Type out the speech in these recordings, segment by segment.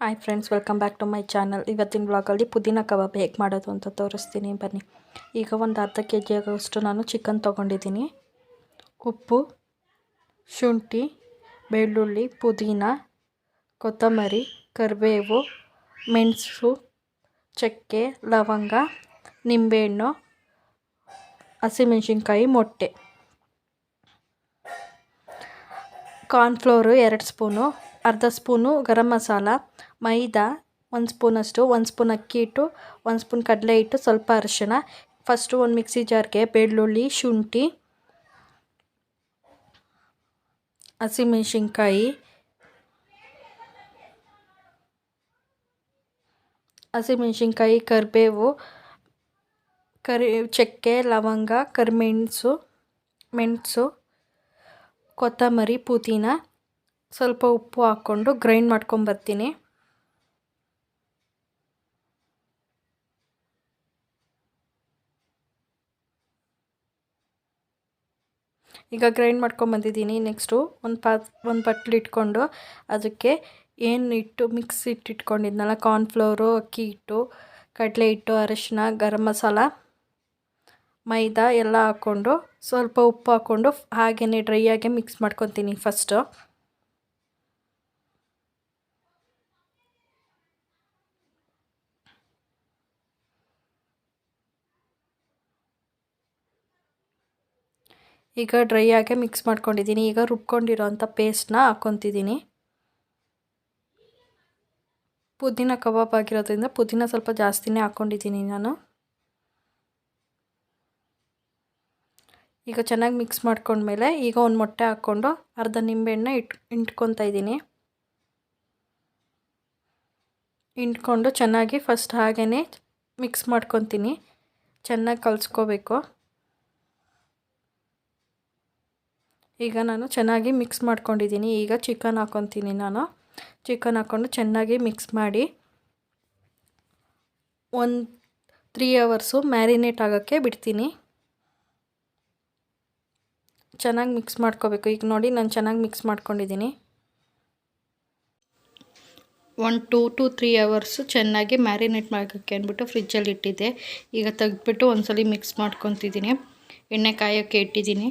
Hi friends welcome back to my channel ಇವತ್ತಿನ ವ್ಲಾಗಲ್ಲಿ ಪುದೀನ ಕಬಾಬ್ ಹೇಗೆ ಮಾಡೋದು ಅಂತ ತೋರಿಸ್ತೀನಿ. ಬನ್ನಿ. ಈಗ ಒಂದು ಅರ್ಧ ಕೆ ಜಿ ಆಗೋಷ್ಟು ನಾನು ಚಿಕನ್ ತೊಗೊಂಡಿದ್ದೀನಿ. ಉಪ್ಪು, ಶುಂಠಿ, ಬೆಳ್ಳುಳ್ಳಿ, ಪುದೀನ, ಕೊತ್ತಂಬರಿ, ಕರಿಬೇವು, ಮೆಣಸು, ಚಕ್ಕೆ, ಲವಂಗ, ನಿಂಬೆಹಣ್ಣು, ಹಸಿಮೆಣ್ಸಿನ್ಕಾಯಿ, ಮೊಟ್ಟೆ. ಕಾರ್ನ್ಫ್ಲೋರು ಎರಡು ಸ್ಪೂನು ಅರ್ಧ ಸ್ಪೂನು ಗರಂ ಮಸಾಲ, ಮೈದಾ, ಒಂದು ಸ್ಪೂನಷ್ಟು ಒಂದು ಸ್ಪೂನ್ ಅಕ್ಕಿ ಹಿಟ್ಟು, ಒಂದು ಸ್ಪೂನ್ ಕಡಲೆ ಹಿಟ್ಟು, ಸ್ವಲ್ಪ ಅರಿಶಿಣ ಫಸ್ಟು ಒಂದು ಮಿಕ್ಸಿ ಜಾರ್ಗೆ ಬೆಳ್ಳುಳ್ಳಿ, ಶುಂಠಿ, ಹಸಿಮೆಣ್ಸಿನ್ಕಾಯಿ ಹಸಿಮೆಣ್ಸಿನ್ಕಾಯಿ, ಕರಿಬೇವು, ಕರಿ, ಚಕ್ಕೆ, ಲವಂಗ, ಕರಿಮೆಣಸು, ಮೆಣಸು, ಕೊತ್ತಂಬರಿ, ಪುದೀನ. ಸ್ವಲ್ಪ ಉಪ್ಪು ಹಾಕ್ಕೊಂಡು ಗ್ರೈಂಡ್ ಮಾಡ್ಕೊಂಬರ್ತೀನಿ ಈಗ ಗ್ರೈಂಡ್ ಮಾಡ್ಕೊಂಬಂದಿದ್ದೀನಿ ನೆಕ್ಸ್ಟು ಒಂದು ಪಾತ್ ಒಂದು ಬಟ್ಲು ಇಟ್ಕೊಂಡು ಅದಕ್ಕೆ ಏನು ಇಟ್ಟು, ಮಿಕ್ಸ್ ಇಟ್ಟಿಟ್ಕೊಂಡಿದ್ನಲ್ಲ ಕಾರ್ನ್ಫ್ಲೋರು, ಅಕ್ಕಿ ಹಿಟ್ಟು, ಕಡಲೆ ಹಿಟ್ಟು, ಅರಶಿನ, ಗರಂ ಮಸಾಲ, ಮೈದಾ ಎಲ್ಲ ಹಾಕ್ಕೊಂಡು ಸ್ವಲ್ಪ ಉಪ್ಪು ಹಾಕ್ಕೊಂಡು ಹಾಗೆಯೇ ಡ್ರೈಯಾಗೆ ಮಿಕ್ಸ್ ಮಾಡ್ಕೊತೀನಿ ಫಸ್ಟು. ಈಗ ಡ್ರೈ ಆಗಿ ಮಿಕ್ಸ್ ಮಾಡ್ಕೊಂಡಿದ್ದೀನಿ ಈಗ ರುಬ್ಕೊಂಡಿರೋ ಅಂಥ ಹಾಕ್ಕೊತಿದ್ದೀನಿ ಪುದೀನ ಕಬಾಬ್ ಆಗಿರೋದ್ರಿಂದ ಪುದೀನ ಸ್ವಲ್ಪ ಜಾಸ್ತಿನೇ ಹಾಕ್ಕೊಂಡಿದ್ದೀನಿ ನಾನು. ಈಗ ಚೆನ್ನಾಗಿ ಮಿಕ್ಸ್ ಮಾಡ್ಕೊಂಡ್ಮೇಲೆ ಈಗ ಒಂದು ಮೊಟ್ಟೆ ಹಾಕ್ಕೊಂಡು ಅರ್ಧ ನಿಂಬೆಹಣ್ಣ ಇಟ್, ಇಂಟ್ಕೊತಾ ಇದ್ದೀನಿ. ಇಂಟ್ಕೊಂಡು ಚೆನ್ನಾಗಿ ಫಸ್ಟ್ ಹಾಗೇ ಮಿಕ್ಸ್ ಮಾಡ್ಕೊತೀನಿ. ಚೆನ್ನಾಗಿ ಕಲಿಸ್ಕೋಬೇಕು. ಈಗ ನಾನು ಚೆನ್ನಾಗಿ ಮಿಕ್ಸ್ ಮಾಡ್ಕೊಂಡಿದ್ದೀನಿ. ಈಗ ಚಿಕನ್ ಹಾಕ್ಕೊತೀನಿ ನಾನು. ಚಿಕನ್ ಹಾಕ್ಕೊಂಡು ಚೆನ್ನಾಗಿ ಮಿಕ್ಸ್ ಮಾಡಿ ಒಂದು ತ್ರೀ ಅವರ್ಸು ಮ್ಯಾರಿನೇಟ್ ಆಗೋಕ್ಕೆ ಬಿಡ್ತೀನಿ. ಚೆನ್ನಾಗಿ ಮಿಕ್ಸ್ ಮಾಡ್ಕೋಬೇಕು. ಈಗ ನೋಡಿ ನಾನು ಚೆನ್ನಾಗಿ ಮಿಕ್ಸ್ ಮಾಡ್ಕೊಂಡಿದ್ದೀನಿ. One two to three hours ಚೆನ್ನಾಗಿ ಮ್ಯಾರಿನೇಟ್ ಮಾಡೋಕ್ಕೆ ಅಂದ್ಬಿಟ್ಟು ಫ್ರಿಜ್ಜಲ್ಲಿ ಇಟ್ಟಿದ್ದೆ. ಈಗ ತೆಗೆದ್ಬಿಟ್ಟು ಒಂದ್ಸಲಿ ಮಿಕ್ಸ್ ಮಾಡ್ಕೊತಿದ್ದೀನಿ. ಎಣ್ಣೆ ಕಾಯೋಕ್ಕೆ ಇಟ್ಟಿದ್ದೀನಿ.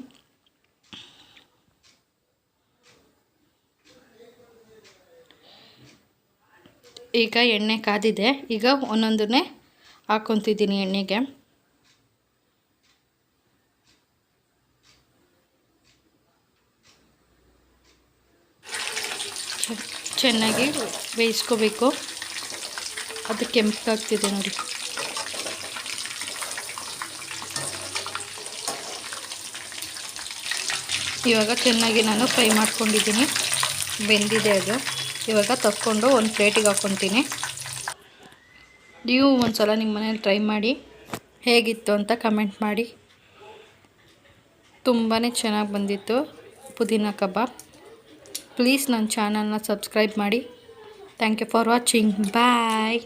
ಈಗ ಎಣ್ಣೆ ಕಾದಿದೆ. ಈಗ ಒಂದೊಂದನ್ನೇ ಹಾಕ್ಕೊತಿದ್ದೀನಿ ಎಣ್ಣೆಗೆ. ಚೆನ್ನಾಗಿ ಬೇಯಿಸ್ಕೋಬೇಕು. ಅದು ಕೆಂಪಾಗ್ತಿದೆ ನೋಡಿ. ಇವಾಗ ಚೆನ್ನಾಗಿ ನಾನು ಫ್ರೈ ಮಾಡ್ಕೊಂಡಿದ್ದೀನಿ. ಬೆಂದಿದೆ ಅದು. ಇವಾಗ ತಕ್ಕೊಂಡು ಒಂದು ಪ್ಲೇಟಿಗೆ ಹಾಕ್ಕೊತೀನಿ. ನೀವು ಒಂದು ಸಲ ನಿಮ್ಮ ಮನೇಲಿ ಟ್ರೈ ಮಾಡಿ, ಹೇಗಿತ್ತು ಅಂತ ಕಮೆಂಟ್ ಮಾಡಿ. ತುಂಬಾ ಚೆನ್ನಾಗಿ ಬಂದಿತ್ತು ಪುದೀನ ಕಬಾಬ್. ಪ್ಲೀಸ್ ನನ್ನ ಚಾನಲ್ನ ಸಬ್ಸ್ಕ್ರೈಬ್ ಮಾಡಿ. Thank you for watching. Bye.